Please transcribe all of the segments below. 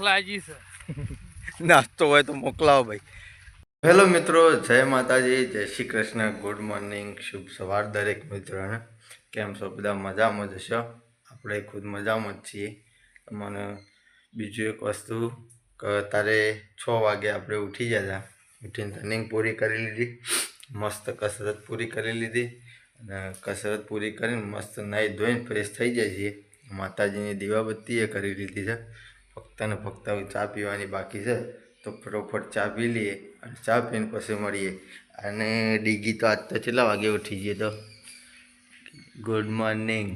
લાગી છે. નાસ્તો હોય તો મોકલાવો ભાઈ. હેલો મિત્રો જય માતાજી જય શ્રી કૃષ્ણ. ગુડ મોર્નિંગ શુભ સવાર દરેક મિત્રોને. કેમ છો? બધા મજામાં જ હશો? આપણે ખુદ મજામાં જ છીએ. મને બીજું એક વસ્તુ કે તારે છ વાગે આપણે ઉઠી ગયા હતા ઉઠીને રનિંગ પૂરી કરી લીધી. મસ્ત કસરત પૂરી કરી લીધી. અને કસરત પૂરી કરીને મસ્ત નાહી ધોઈને ફ્રેશ થઈ જાય છીએ. માતાજીની દીવાબત્તી એ કરી લીધી છે. ફક્ત ને ફક્ત હવે ચા પીવાની બાકી છે તો ફટોફટ ચા પી લઈએ અને ચા પીને પછી મળીએ. અને ડીગી તો આજ તો કેટલા વાગે ઉઠી જઈએ તો? ગુડ મોર્નિંગ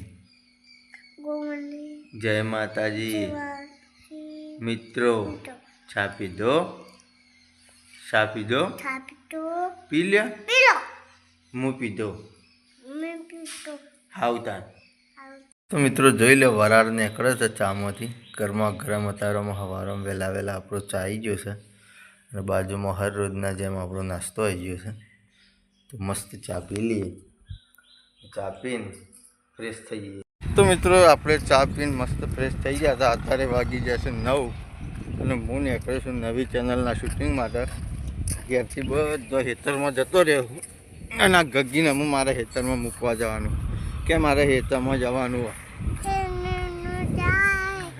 જય માતાજી. મિત્રો ચા પીધો ચા પીધો પી લ્યા. હું પીધો હાવતા તો મિત્રો જોઈ લો, વરાળને નીકળે છે ચામાંથી ગરમા ગરમ અતારોમાં હવારમાં વહેલા વહેલા આપણો ચા આવી ગયો છે અને બાજુમાં હર રોજના જેમ આપણો નાસ્તો આવી ગયો છે. તો મસ્ત ચા પી લઈએ. ચા પીને ફ્રેશ થઈ જઈએ. તો મિત્રો આપણે ચા પીને મસ્ત ફ્રેશ થઈ ગયા હતા. અત્યારે વાગી જશે નવ અને હું નીકળ્યો છું નવી ચેનલના શૂટિંગ માટે. ઘેરથી બધો હેતરમાં જતો રહ્યો અને આ ગગીને હું મારા હેતરમાં મૂકવા જવાનું. કે મારે તમે જવાનું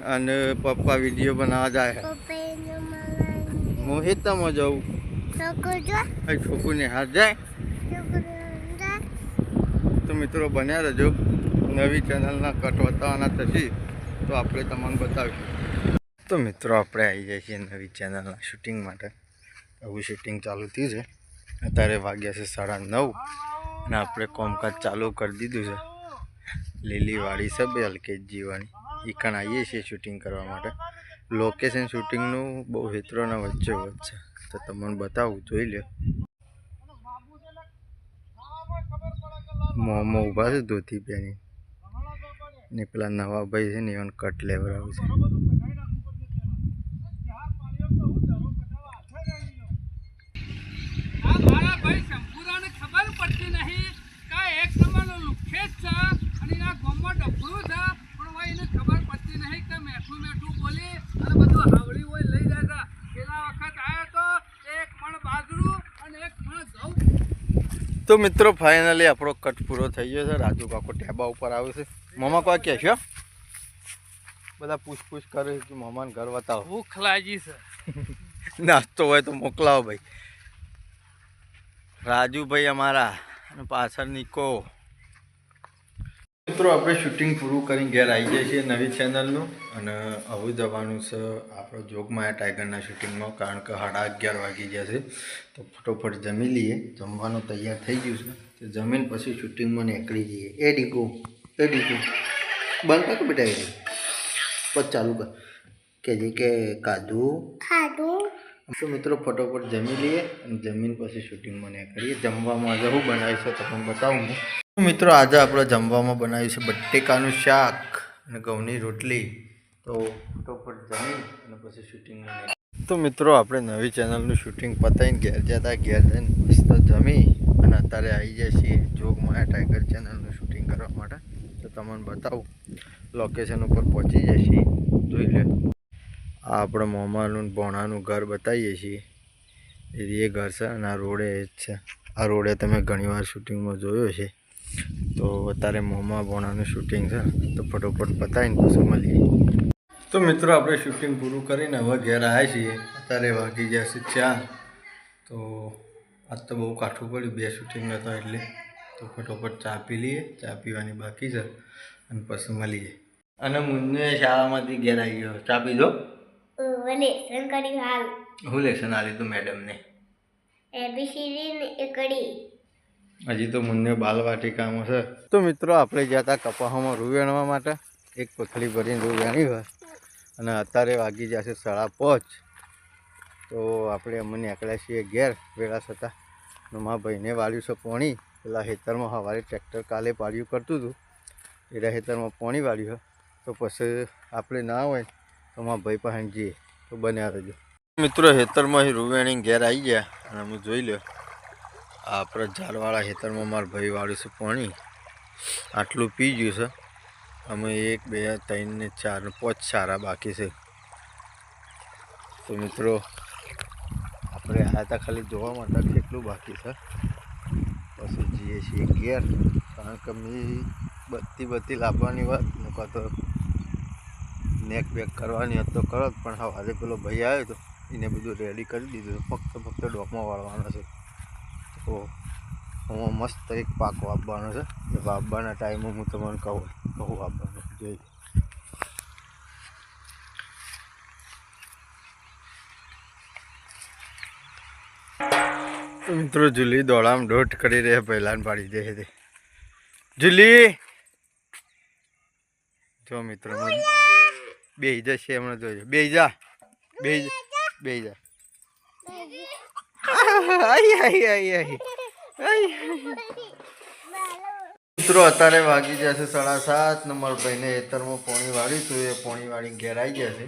અને પપ્પા વીડિયો બનાવવા જાય હું. હેતરમાં જાઉં. અહીં છોકુને હાથ જાય. તો મિત્રો બન્યા રહેજો. નવી ચેનલના કટ બતાવવાના થશે તો આપણે તમને બતાવીશું. તો મિત્રો આપણે આવી જઈએ છીએ નવી ચેનલના શૂટિંગ માટે. આવું શૂટિંગ ચાલુ થયું છે. અત્યારે વાગ્યા છે સાડા નવ. અને આપણે કોમકાજ ચાલુ કરી દીધું છે. લીલીવાળી સબ હલકે જીવાની. એ કણ આવીએ છીએ શૂટિંગ કરવા માટે. લોકેશન શૂટિંગનું બહુ હિત્રોના વચ્ચે વચ્ચે તો તમને બતાવું, જોઈ લો મોમો ઊભા છે ધોતી પહેરી ને પેલા નવા ભાઈ છે ને એને કટ લેવડાવું છે આ મારા ભાઈ શંભુરાને ખબર પડતી નહીં કે આ એક નંબરનો લુખ્ખેત છે અને એના છે પણ હવે એને ખબર પડતી નહીં કે મેઠું મેઠું બોલી અને બધું હાવળી હોય લઈ જાય છે પેલા વખત આવ્યો તો એક મણ બાજરું અને એક મણ ઘઉં તો મિત્રો ફાઇનલી આપણો કટ પૂરો થઈ ગયો છે. રાજુ કાકો ટેબા ઉપર આવ્યો છે. મમા કોઈ કહે છે? બધા પૂછપૂછ કરે કે મમાને ઘર બતાવો. ભૂખ લાગી છે. નાસ્તો હોય તો મોકલાવો ભાઈ. રાજુભાઈ અમારા અને પાછળ નિકો. મિત્રો આપણે શૂટિંગ પૂરું કરીને ઘેર આવી જાય છીએ નવી ચેનલનું અને આવું જવાનું છે આપણો જોગમાયા ટાઈગરના શૂટિંગમાં કારણ કે સાડા અગિયાર વાગી ગયા છે. તો ફટોફટ જમી લઈએ. જમવાનું તૈયાર થઈ ગયું છે. તો જમીન પછી શૂટિંગમાં નીકળી જઈએ. એ ડીકો એ ડીકો. બંધ કર બેટા એ પછી ચાલુ કર. કે જે કે કાદુ તો મિત્રો ફટોફટ જમી લઈએ અને જમીન પછી શૂટિંગમાં નીકળીએ. જમવામાં આજે હું બનાવીશ તો તમને બતાવું હું. મિત્રો, આજે આપણે જમવામાં બનાવ્યું છે બટેકાનું શાક અને ઘઉંની રોટલી. તો ફટોફટ જમી અને પછી શૂટિંગ તો મિત્રો, આપણે નવી ચેનલનું શૂટિંગ પતાવીને ઘેર જતા, ઘેર જઈને મસ્ત જમી અને અત્યારે આવી જાય છીએ જોગમાયા ટાઈગર ચેનલનું શૂટિંગ કરવા માટે. તો તમને બતાવું લોકેશન ઉપર પહોંચી જાય છીએ. જોઈ લે. આ આપણે મોમાનું ભોણાનું ઘર બતાવીએ છીએ. એ ઘર છે અને આ રોડે જ છે. આ રોડે તમે ઘણીવાર શૂટિંગમાં જોયો છે તો અત્યારે મોમા ભોણાનું શૂટિંગ છે તો ફટોફટ પતાવીને પછી મળીએ. તો મિત્રો આપણે શૂટિંગ પૂરું કરીને હવે ઘેર આવ્યા છીએ. અત્યારે વાગી ગયા છે ચાર. તો આજ તો બહુ કાઠું પડ્યું બે શૂટિંગ હતા એટલે. તો ફટોફટ ચા પી લઈએ ચા પીવાની બાકી છે અને પછી મળીએ. અને મુન્ને શાળામાંથી ઘેર આવી ગયો. ચા પીધો લેસન હું લેસન આ લીધું મેડમને. એબીસીડી એકડી હજી તો મુન્ને બાલવાટિકામાં છે. તો મિત્રો, આપણે ગયા હતા કપાસમાં રૂ વેણવા માટે. એક પખડી ભરીને રૂ વેણી હોય. અને અત્યારે વાગી જશે સાડા પાંચ. તો આપણે અમે નીકળ્યા છીએ ઘેર વેળા છતાં. મારા ભાઈને વાળ્યું છે પોણી. પેલા ખેતરમાં સવારે ટ્રેક્ટર કાલે પાડ્યું કરતું હતું. એના ખેતરમાં પોણી વાળ્યું તો પછી આપણે ના હોય તો મારા ભાઈ પાસે જઈએ. તો બન્યા રહેજો. મિત્રો, ખેતરમાં રૂવેણી ઘેર આવી ગયા. અને અમે જોઈ લ્યો. આપણે ઝાડવાળા ખેતરમાં મારા ભાઈ વાળ્યું છે પાણી. આટલું પી ગયું છે. અમે એક, બે, ત્રણ ને ચાર ને પાંચ સારા બાકી છે. તો મિત્રો, આપણે આવ્યા હતા ખાલી જોવા માટે કેટલું બાકી છે. પછી જઈએ છીએ ઘેર, કારણ કે મેં બત્તી બત્તી લાવવાની વાત નકા તો નેક બેક કરવાની હોત તો કરો પણ હવે પેલો ભાઈ આવ્યો તો, એને બધું રેડી કરી દીધું ફક્ત ફક્ત ડોકમાં વાળવાનો છે. તો હું મસ્ત એક પાકો આપવાનો છે. એ આપવાના ટાઈમે હું તમને કહું કહું આપવાનો. જોઈ મિત્રો, જુલી દોડામ દોઢ કરી રહે પહેલાં પાડી દે તે. જુલી! જો મિત્રો બે જશે હમણાં જોજો. બે જા. બે બે જા. આઈ આઈ આઈ આઈ. આઈ. મિત્રો અત્યારે વાગી જશે સાડા સાત નંબર ભાઈને એતરમાં પોણી વાળી તો એ પોણી વાળી ઘેર આવી જશે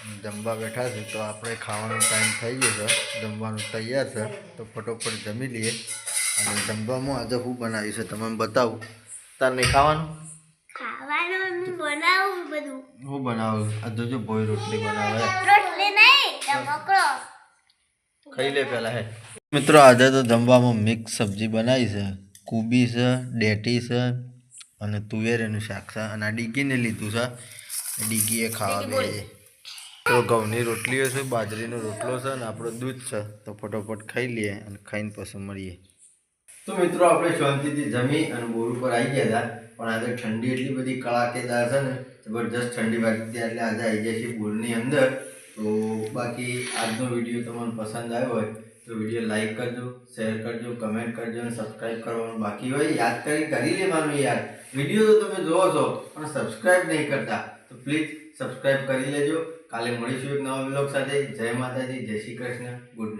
અને જમવા બેઠા છે તો આપણે ખાવાનો ટાઈમ થઈ ગયો છે. જમવાનું તૈયાર છે તો ફટોફટ જમી લઈએ. અને જમવામાં આજે હું બનાવ્યું છે તમે બતાવું. તાર નહીં ખાવાનું? ખાવાનું હું બનાવું બધું. હું બનાવું? આ જોજો ભોય રોટલી બનાવે. રોટલી નહીં ખાઈ લે પહેલાં હે. મિત્રો આજે તો જમવામાં મિક્સ સબ્જી બનાવી છે. કુબી છે ડેટી છે અને તુવેરનું શાક છે. અને આ ડીગીને લીધું છે. ડીગી એ ખાવા બે તો ઘઉંની રોટલીઓ છે બાજરીનો રોટલો છે અને આપણો દૂધ છે. તો ફટોફટ ખાઈ લઈએ અને ખાઈને પછી મળીએ. તો મિત્રો આપણે શાંતિથી જમી અને બોર ઉપર આવી ગયા હતા. પણ આજે ઠંડી એટલી બધી કડાકેદાર છે ને જબરજસ્ત ઠંડી વાગી હતી. એટલે આજે આવી જાય છે બોરની અંદર. તો બાકી આજનો વીડિયો તમને પસંદ આવ્યો હોય તો વીડિયો લાઈક કરજો, શેર કરજો, કમેન્ટ કરજો અને સબસ્ક્રાઈબ કરવાનું બાકી હોય. યાદ કરી કરી લેવાનું યાર. વીડિયો તો તમે જોવો છો, પણ સબસ્ક્રાઈબ નહીં કરતા. તો પ્લીઝ સબસ્ક્રાઈબ કરી લેજો. કાલે મળીશું એક નવા બ્લોગ સાથે. જય માતાજી, જય શ્રી કૃષ્ણ. Good night.